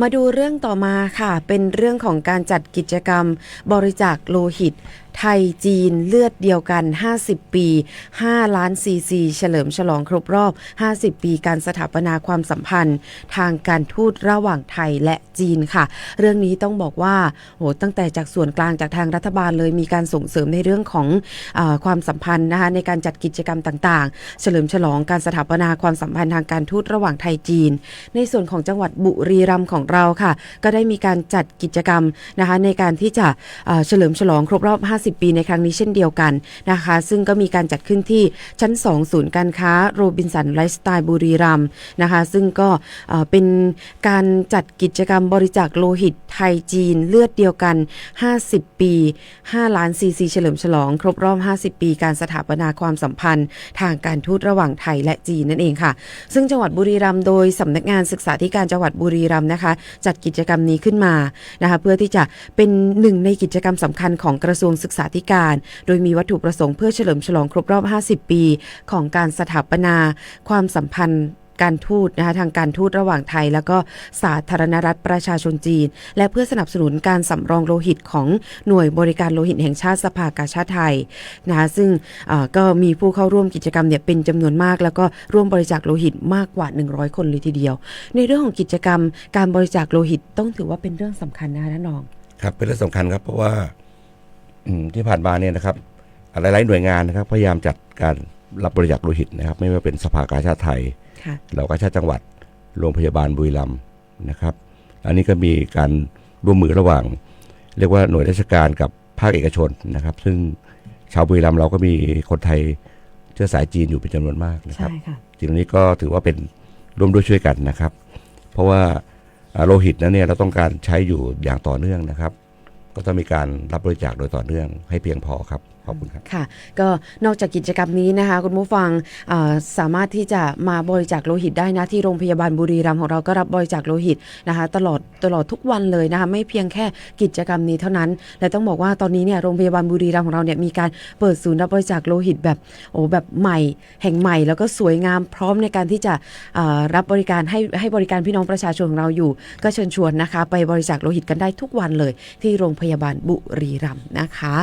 มาดูเรื่องต่อมาค่ะ เป็นเรื่องของการจัดกิจกรรม บริจาคโลหิต ไทยจีนเลือดเดียวกัน 50 ปี 5 ล้านซีซีเฉลิมฉลองครบรอบ 50 ปีการสถาปนาความสัมพันธ์ ทางการทูตระหว่างไทยและจีนค่ะ เรื่องนี้ต้องบอกว่าโหตั้งแต่จากส่วนกลางจากทางรัฐบาลเลยมีการส่งเสริมในเรื่องของอความสัมพันธ์นะคะในการจัดกิจกรรมต่างๆ เฉลิมฉลองการสถาปนาความสัมพันธ์ทางการทูตระหว่างไทยจีน ในส่วนของจังหวัดบุรีรัมย์ของเราค่ะ ก็ได้มีการจัดกิจกรรมนะคะในการที่จะเอ่อเฉลิมฉลองครบรอบ 50ปีในครั้งนี้เช่นเดียวกันนะคะ ซึ่งก็มีการจัดขึ้นที่ชั้น 2 ศูนย์การค้าโรบินสันไลฟ์สไตล์บุรีรัมย์นะคะ ซึ่งก็เอ่อเป็นการจัดกิจกรรมบริจาคโลหิตไทยจีนเลือดเดียวกัน 50 ปี 5 ล้านซีซีเฉลิมฉลอง ครบรอบ 50 ปี การสถาปนาความสัมพันธ์ ทางการทูตระหว่างไทยและจีนนั่นเองค่ะ ซึ่งจังหวัดบุรีรัมย์โดยสำนักงานศึกษาธิการจังหวัดบุรีรัมย์นะคะ จัดกิจกรรมนี้ขึ้นมานะคะเพื่อที่จะเป็นหนึ่งในกิจกรรมสำคัญของกระทรวงศึกษาธิการ โดยมีวัตถุประสงค์เพื่อเฉลิมฉลองครบรอบ 50 ปี ของการสถาปนา ความสัมพันธ์การทูตนะคะทางการทูตระหว่างไทย แล้วก็สาธารณรัฐประชาชนจีน และเพื่อสนับสนุนการสำรองโลหิตของหน่วยบริการโลหิตแห่งชาติสภากาชาติไทยนะคะซึ่งก็มีผู้เข้าร่วมกิจกรรมเนี่ยเป็นจำนวนมาก แล้วก็ร่วมบริจาคโลหิตมากกว่า 100 คนเลยทีเดียว ในเรื่องของกิจกรรมการบริจาคโลหิตต้องถือว่าเป็นเรื่องสำคัญนะคะท่านรอง ครับเป็นเรื่องสำคัญครับเพราะว่า ที่ผ่านมาเนี่ยนะครับหลายๆหน่วยงานนะครับ พยายามจัดการรับบริจาคโลหิตนะครับ ไม่ว่าเป็นสภากาชาติไทยค่ะเหล่ากาชาติจังหวัด โรงพยาบาลบุรีรัมย์นะครับ อันนี้ก็มีการร่วมมือระหว่าง เรียกว่าหน่วยราชการกับภาคเอกชนนะครับ ซึ่งชาวบุรีรัมย์เราก็มีคนไทยเชื้อสายจีนอยู่เป็นจำนวนมากนะครับใช่ค่ะสิ่งเหล่านี้ก็ถือว่าเป็นร่วมด้วยช่วยกันนะครับ เพราะว่าอ่าโลหิตนั้นเนี่ยเราต้องการใช้อยู่อย่างต่อเนื่องนะครับ ก็ต้องมีการรับบริจาคโดยต่อเนื่องให้เพียงพอครับ ขอบคุณครับค่ะ ก็นอกจากกิจกรรมนี้นะคะ คุณผู้ฟังสามารถที่จะมาบริจาคโลหิตได้นะที่โรงพยาบาลบุรีรัมย์ของเราก็รับบริจาคโลหิตนะคะ ตลอดตลอดทุกวันเลยนะคะไม่เพียงแค่กิจกรรมนี้เท่านั้น และต้องบอกว่าตอนนี้เนี่ยโรงพยาบาลบุรีรัมย์ของเราเนี่ยมีการเปิดศูนย์รับบริจาคโลหิตแบบโอ้แบบใหม่ แห่งใหม่ แล้วก็สวยงามพร้อมในการที่จะรับบริการให้ให้บริการพี่น้องประชาชนของเราอยู่ ก็เชิญชวนนะคะ ไปบริจาคโลหิตกันได้ทุกวันเลย ที่โรงพยาบาลบุรีรัมย์นะคะ